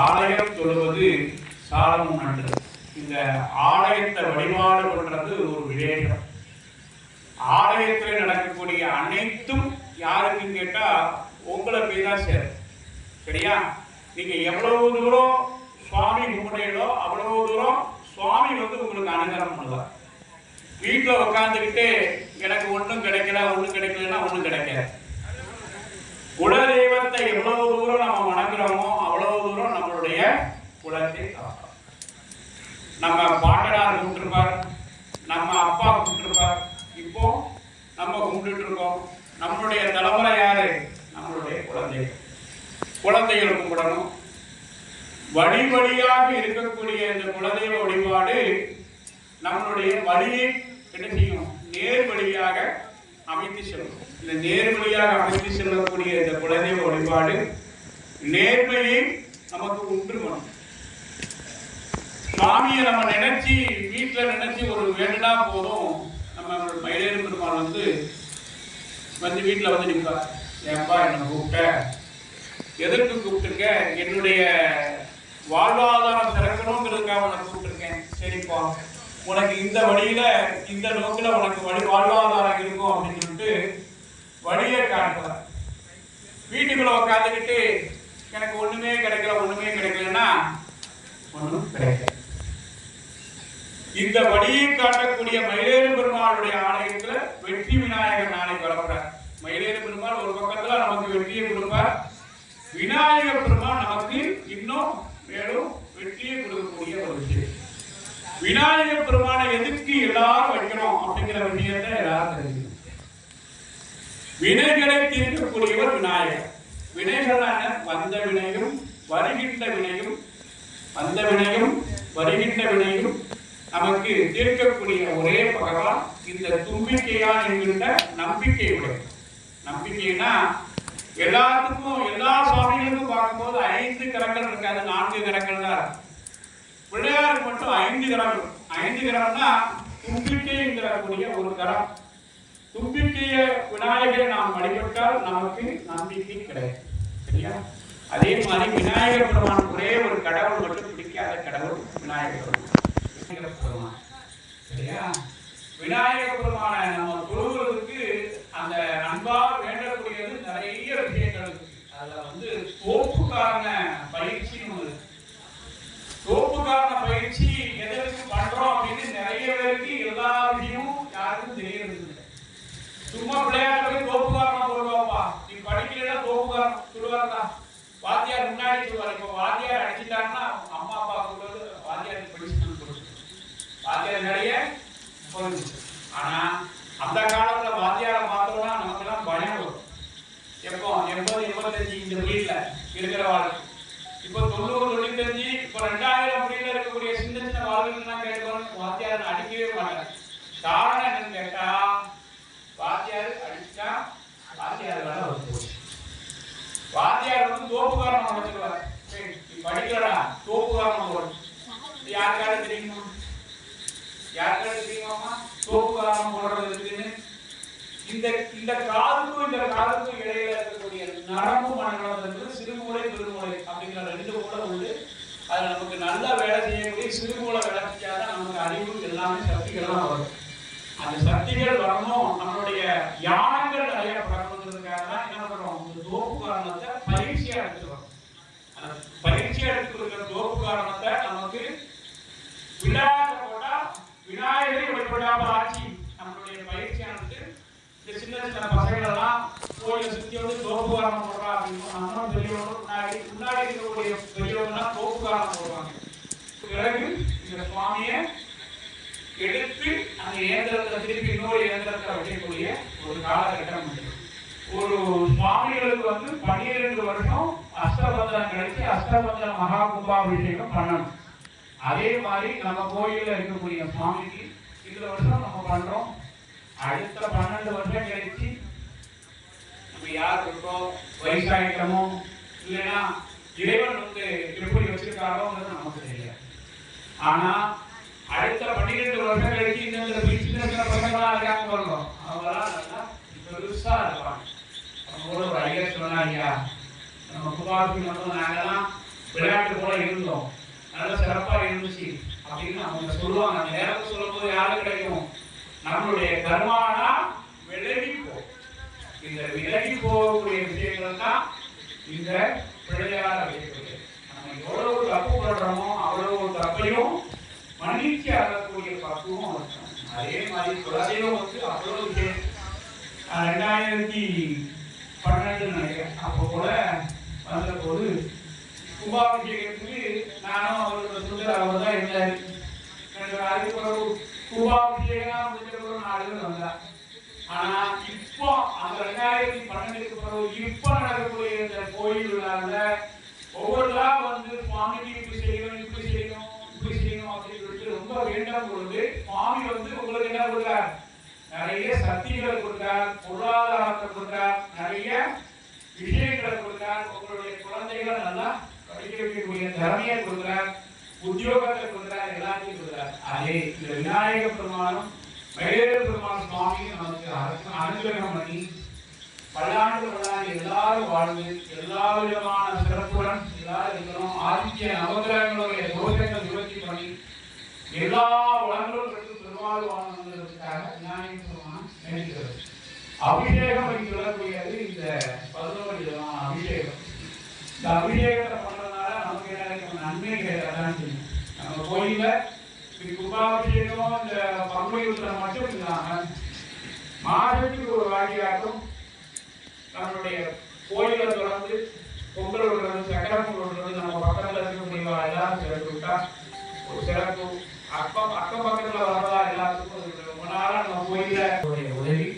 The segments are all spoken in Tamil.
ஆலயம் தொழுவது சாலமும் நன்று இந்த ஆலயத்தை வழிபாடு பண்றது ஒரு விசேஷம் ஆலயத்தில் நடக்கக்கூடிய அனைத்தும் யாருக்கும் கேட்டா உங்களை போய் தான் சேரும். சரியா? நீங்க எவ்வளவு தூரம் சுவாமி கும்பிடுறீங்களோ அவ்வளவு தூரம் சுவாமி வந்து உங்களுக்கு அனுகிரகம் பண்ணுவார். வீட்டில் உட்காந்துக்கிட்டு எனக்கு ஒன்றும் கிடைக்கல ஒன்றும் கிடைக்கலன்னா ஒன்றும் கிடைக்காது. குலதெய்வத்தை எவ்வளவு தூரம் நம்ம வணங்குறோமோ அவ்வளவு தூரம் நம்மளுடைய குலத்தை காக்கும் நம்ம பாட்டனார் கும்பிட்டுருப்பார் நம்ம அப்பா கும்பிட்டுருப்பார். இப்போ நம்ம கும்பிட்டு இருக்கோம். நம்மளுடைய தலைமுறை யாரு? நம்மளுடைய குழந்தைகள் குழந்தைகள் கும்பிடணும். வழி வழியாக இருக்கக்கூடிய இந்த குலதெய்வ வழிபாடு நம்மளுடைய வழியை என்ன செய்யும்? நேர் வழியாக அமைத்து செல்லும். இந்த நேர்வழியாக அமைத்து செல்லக்கூடிய இந்த குழந்தை வழிபாடு நேர்மையை நமக்கு உண்டு பண்ணும் சுவாமியை நம்ம நினைச்சு வீட்டில் நினைச்சு ஒரு வேண்டுனா போதும். நம்ம மயிலேறு பெருமாள் வந்து வந்து வீட்டில் வந்து நிற்பார் ஏன்பா என்ன கூப்பிட்ட? எதற்கு கூப்பிட்டுருக்க? என்னுடைய வாழ்வாதாரம் திறக்கணுங்கிறதுக்காக உன்னை உனக்கு இந்த வழியில இந்த நோக்கில உனக்கு வழி வாழ்வாதாரம் இருக்கும் அப்படின்னு சொல்லிட்டு வழியை காட்டுறார் வீட்டுக்குள்ள உட்காந்துக்கிட்டு எனக்கு ஒண்ணுமே கிடைக்கல ஒண்ணுமே கிடைக்கலன்னா ஒண்ணும் கிடைக்கல. இந்த வழியை காட்டக்கூடிய மயிலேறு பெருமாளுடைய ஆலயத்துல வெற்றி விநாயகர் நாளைக்கு வரப்படுறார் மயிலேறு பெருமாள் ஒரு பக்கத்துல நமக்கு வெற்றியை கொடுப்பார். விநாயகர் பெருமாள் நமக்கு இன்னும் மேலும் வெற்றியை கொடுக்கக்கூடிய விநாயகர் பெருமானை எதுக்கு எல்லாரும் வைக்கணும் அப்படிங்கிற விஷயத்தை எல்லாரும் தெரிஞ்சுக்கணும். வினைகளை தீர்க்கக்கூடியவர் விநாயகர். வினைகளான வந்த வினையும் வருகின்ற வினையும் வந்த வினையும் வருகின்ற வினையும் நமக்கு தீர்க்கக்கூடிய ஒரே பகவான் இந்த தும்பிக்கையா என்கின்ற நம்பிக்கை உடைய நம்பிக்கைனா எல்லாத்துக்கும் எல்லா சுவாமிகளுக்கும் பார்க்கும்போது ஐந்து கரங்கள் இருக்காது நான்கு கரங்கள் தான் இருக்கும். பிள்ளையாருக்கு மட்டும் ஐந்து கரங்கள் ஐந்து கரம்னா தும்பிக்கைங்கிறக்கூடிய ஒரு கரம். தும்பிக்கைய விநாயகரை நாம் வழிபட்டால் நமக்கு நம்பிக்கை கிடையாது சரியா? அதே மாதிரி விநாயகர் பெருமான் ஒரே ஒரு கடவுள் மட்டும் பிடிக்காத கடவுள் விநாயகர் பெருமான். விநாயகர் பெருமான். சரியா? விநாயகர் பெருமான நம்ம தொழுவதற்கு அந்த அன்பா வேண்டக்கூடிய நிறைய விஷயங்கள் இருக்கு அதுல வந்து தோப்புக்கான பயிற்சின்னு ஒண்ணு இருக்கு தோப்புக்கான பயிற்சி எதற்கு பண்றோம் அப்படின்னு நிறைய பேருக்கு எல்லா விஷயமும் யாருக்கும் தெரியறது இல்லை சும்மா பிள்ளையாட்ட போய் தோப்புக்காரனா போடுவாப்பா நீ படிக்கலைன்னா தோப்புக்காரன் சொல்லுவாருடா வாத்தியார் முன்னாடி சொல்லுவார் இப்போ வாத்தியார் அடிச்சிட்டாருன்னா அம்மா அப்பா சொல்றது வாத்தியார் படிச்சுட்டு வாத்தியார் நிறைய ஆனா அந்த காலத்துல வாத்தியாரை பார்த்தோம்னா நமக்கெல்லாம் பயம் வரும். எப்போ? எண்பது எண்பத்தஞ்சு இந்த வீட்ல இருக்கிற வாழ்க்கை. இப்போ தொண்ணூறு தொண்ணூத்தஞ்சு இப்போ ரெண்டாயிரம் முடியல இருக்கக்கூடிய சின்ன சின்ன வாழ்க்கைலாம் கேட்கணும் வாத்தியார் அடிக்கவே மாட்டாங்க காரணம் என்னன்னு கேட்டா வாத்தியார் அடிச்சா வாத்தியார் வேலை வந்து போச்சு வாத்தியார் வந்து தோப்புக்காரன் அமைச்சிருவார் நீ படிக்கிறடா தோப்புக்காரன் போடு இது யாருக்காவது தெரியுமா யாருக்காவது தெரியுமாமா தோப்புக்காரன் போடுறது இருக்குன்னு இந்த இந்த காலுக்கும் இந்த காலுக்கும் இடையில இருக்கக்கூடிய நரம்பு மண்டலம் சிறுமூளை பெருமூளை அப்படிங்கிற ரெண்டு மூளை உண்டு. அது நமக்கு நல்ல வேலை செய்யக்கூடிய சிறுமூளை வேலை தான் நமக்கு அறிவு எல்லாமே சக்திகள்லாம் வரும். அந்த சக்திகள் வரணும். நம்மளுடைய யானங்கள் நிறைய பறக்கணுங்கிறதுக்காக தான் என்ன பண்றோம்? இந்த தோப்பு காரணத்தை பயிற்சியா எடுத்துக்கிறோம் அந்த பயிற்சியா எடுத்துக்கிற தோப்பு காரணத்தை நமக்கு விழாக்க போட்டா விநாயகரை வழிபடாம ஆட்சி நம்மளுடைய பயிற்சியானது இந்த சின்ன சின்ன பசங்கள் எல்லாம் கோயிலை சுத்தி வந்து தோப்பு காரணம் போடுறா அப்படின்னு நம்ம பெரியவங்க முன்னாடி முன்னாடி இருக்கக்கூடிய பெரியவங்கலாம் தோப்பு காரணம் போடுவாங்க. பிறகு இந்த சுவாமியை எடுத்து அந்த இயந்திரத்தை திருப்பி இன்னொரு இயந்திரத்தை வைக்கக்கூடிய ஒரு காலகட்டம் ஒரு சுவாமிகளுக்கு வந்து பன்னிரெண்டு வருஷம் அஷ்டபந்தனம் கிடைச்சி அஷ்டபந்தன மகா கும்பாபிஷேகம் பண்ணணும். அதே மாதிரி நம்ம கோயிலில் இருக்கக்கூடிய சுவாமிக்கு இதுல வருஷம் நம்ம பண்றோம். அடுத்த பன்னெண்டு வருஷம் கழிச்சு நம்ம யார் இருக்கோம் வயசாகிக்கிறோமோ இல்லைன்னா இறைவன் வந்து எப்படி வச்சிருக்காரோங்கிறது நமக்கு தெரியாது. ஆனா அடுத்த பன்னிரெண்டு வருஷம் கழிச்சு இந்த சின்ன சின்ன பசங்களா இருக்காங்க சொல்றோம். அவங்கெல்லாம் நல்லா பெருசா இருப்பாங்க. அவங்க கூட ஒரு ஐயா சொன்னா ஐயா நம்ம குமாரத்துக்கு மட்டும் நாங்கெல்லாம் விளையாட்டு போல இருந்தோம். நல்ல சிறப்பு இருந்துச்சு அப்படின்னு அவங்க சொல்லுவாங்க. அந்த நேரத்தை சொல்லும்போது யாரும் கிடைக்கும்? நம்மளுடைய கர்மானா விலகி போ. இந்த விலகி போகக்கூடிய விஷயங்கள் தான் இந்த பிள்ளையார் அழைக்கக்கூடிய நம்ம எவ்வளவு தப்பு பண்றோமோ அவ்வளவு தப்பையும் மன்னிச்சு அறக்கூடிய பக்குவம் அதே மாதிரி குலதெய்வம் வந்து அவ்வளவு விஷயம். ரெண்டாயிரத்தி பன்னெண்டு நினைக்கிறேன். அப்போ கூட வந்தபோது கும்பாபிஷேகத்துக்கு நானும் அவரோட சுந்தர் அவர் தான் இருந்தார். எனக்கு அதுக்கு பிறகு கும்பாபிஷேகம் முடிஞ்ச பிறகு நாலு பேர் வந்தா ஆனா இப்போ அந்த ரெண்டாயிரத்தி பன்னெண்டுக்கு பிறகு இப்போ நடக்கக்கூடிய இந்த கோயில் விழாவில் ஒவ்வொருத்தரா வந்து சுவாமிக்கு இப்படி செய்யணும் இப்படி செய்யணும் இப்படி செய்யணும் அப்படின்னு சொல்லிட்டு ரொம்ப வேண்டாம் பொழுது சுவாமி வந்து உங்களுக்கு என்ன கொடுக்குறார் நிறைய சக்திகளை கொடுக்கிறார் பொருளாதாரத்தை கொடுக்கிறார் நிறைய விஷயங்களை கொடுக்கிறார் உங்களுடைய குழந்தைகள் நல்லா படிக்க வைக்கக்கூடிய திறமையை கொடுக்கிறார் உத்தியோகத்தை கொடுக்கிறார் எல்லாத்தையும் கொடுக்கிறார். அதே இந்த விநாயக பெருமானும் மகேந்திர பெருமான் சுவாமி நமக்கு அரு- அனுகிரகம் பண்ணி பல்லாண்டு பல்லாண்டு எல்லாரும் வாழ்ந்து எல்லா விதமான சிறப்புடன் எல்லாரும் இருக்கணும். ஆதித்ய நவகிரகங்களுடைய தோஷங்கள் நிவர்த்தி பண்ணி எல்லா வளங்களும் பெருமாள் வாழ்ந்ததற்காக விநாயகர் பெருமான் நினைக்கிறது அபிஷேகம் என்று சொல்லக்கூடியது இந்த பதினோரு விதமான அபிஷேகம். இந்த அபிஷேகத்தை நமக்கு என்ன கிடைக்கும்? நன்மை கிடைக்காதான் நம்ம கோயில்ல இப்படி கும்பாபிஷேகம் இந்த பங்குனி உத்திரம் மட்டும் இல்லாம மாதத்துக்கு ஒரு வாட்டியாட்டும் நம்மளுடைய கோயிலை தொடர்ந்து பொங்கல் விடுறது சக்கரம் விடுறது நம்ம பக்கத்துல இருக்கக்கூடிய எல்லாரும் சேர்த்து விட்டா ஒரு சிறப்பு அக்கம் அக்கம் பக்கத்துல வரதா எல்லாத்துக்கும் ரொம்ப நாளா நம்ம கோயில உங்களுடைய உதவி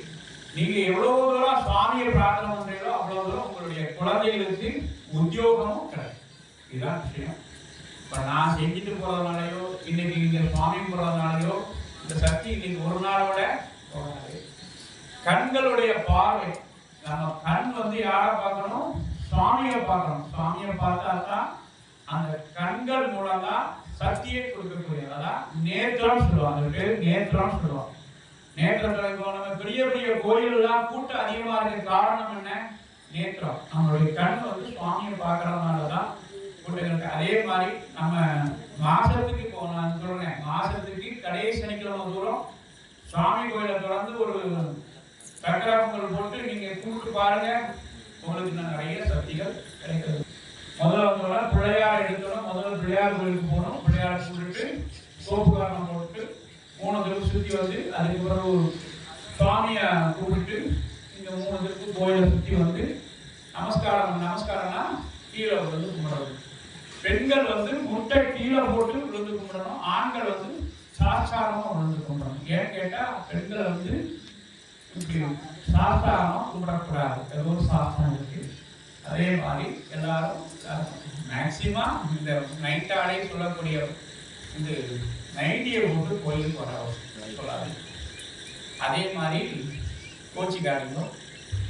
நீங்க எவ்வளவு தூரம் சுவாமியை பிரார்த்தனை பண்றீங்களோ அவ்வளவு தூரம் உங்களுடைய குழந்தைகளுக்கு உத்தியோகமும் கிடைக்கும் இதுதான் விஷயம் இப்போ நான் செஞ்சுட்டு போறதுனாலயோ இன்னைக்கு இங்க சுவாமி போகிறதுனாலையோ இந்த சக்தி இன்னைக்கு ஒரு நாளோட போகாது. கண்களுடைய பார்வை. நம்ம கண் வந்து யாரை பார்க்கணும்? சுவாமியை பார்க்கணும். சுவாமியை பார்த்தா தான் அந்த கண்கள் மூலம் தான் சக்தியை கொடுக்கக்கூடியது அதான் நேத்திரம் சொல்லுவாங்க. அது பேர் நேத்திரம் சொல்லுவாங்க. நேத்திரத்துல இப்போ நம்ம பெரிய பெரிய கோயிலெல்லாம் கூட்டம் அதிகமாக இருக்க காரணம் என்ன? நேத்திரம். நம்மளுடைய கண் வந்து சுவாமியை பார்க்கறதுனால தான் கூட்டம் அதே மாதிரி நம்ம மாசத்துக்கு இப்போ நான் சொல்றேன். மாசத்துக்கு கடைசி சனிக்கிழமை தூரம் சுவாமி கோயிலை தொடர்ந்து ஒரு சக்கரங்கள் போட்டு நீங்க கூப்பிட்டு பாருங்க. உங்களுக்கு நிறைய சக்திகள் கிடைக்கிறது. முதல்ல வந்தோம்னா பிள்ளையார் எடுக்கணும். முதல்ல பிள்ளையார் கோயிலுக்கு போகணும். பிள்ளையார் சொல்லிட்டு சோப்பு காரணம் போட்டு மூணு தடவை சுற்றி வந்து அதுக்கு பிறகு சுவாமியை கூப்பிட்டு இந்த மூணு தடவை கோயிலை சுற்றி வந்து நமஸ்காரம் நமஸ்காரம்னா கீழே வந்து கும்பிடுறது. பெண்கள் வந்து முட்டை கீழே போட்டு விழுந்து கும்பிடணும் ஆண்கள் வந்து சாஸ்தாரமா விழுந்து கும்பிடணும். ஏன்னு கேட்டா பெண்கள் வந்து இப்படி சாஸ்தாரமா கும்பிடக்கூடாது. ஏதோ ஒரு சாஸ்திரம் இருக்கு. அதே மாதிரி எல்லாரும் மேக்சிமம் இந்த நைட்டாலே சொல்லக்கூடிய இந்த நைட்டியை போட்டு கோயிலுக்கு வர சொல்லாது. அதே மாதிரி கோச்சிக்காரங்களும்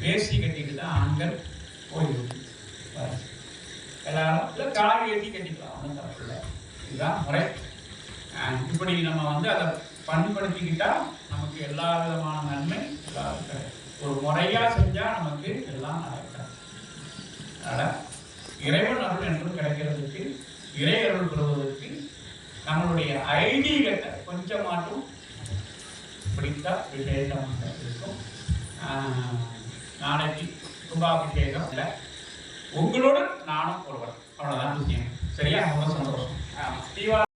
வேஷ்டி கட்டிட்டு தான் ஆண்கள் கோயிலுக்கு வர எல்லாரும் இல்லை கால் ஏற்றி கட்டிக்கலாம். ஒன்றும் தப்பு இல்லை. இதுதான் முறை. இப்படி நம்ம வந்து அதை பண்படுத்திக்கிட்டால் நமக்கு எல்லா விதமான நன்மை எல்லாரும் ஒரு முறையாக செஞ்சால் நமக்கு எல்லாம் நடக்கும். அதனால் இறைவன் அருள் என்றும் கிடைக்கிறதுக்கு இறை அருள் பெறுவதற்கு நம்மளுடைய ஐதீகத்தை கொஞ்சம் மாட்டும் பிடித்தா விசேஷமாக இருக்கும். நாளைக்கு கும்பாபிஷேகம் இல்லை. உங்களோட நானும் ஒருவர். அவ்வளவுதான். விஷயம் சரியா? ரொம்ப சந்தோஷம்.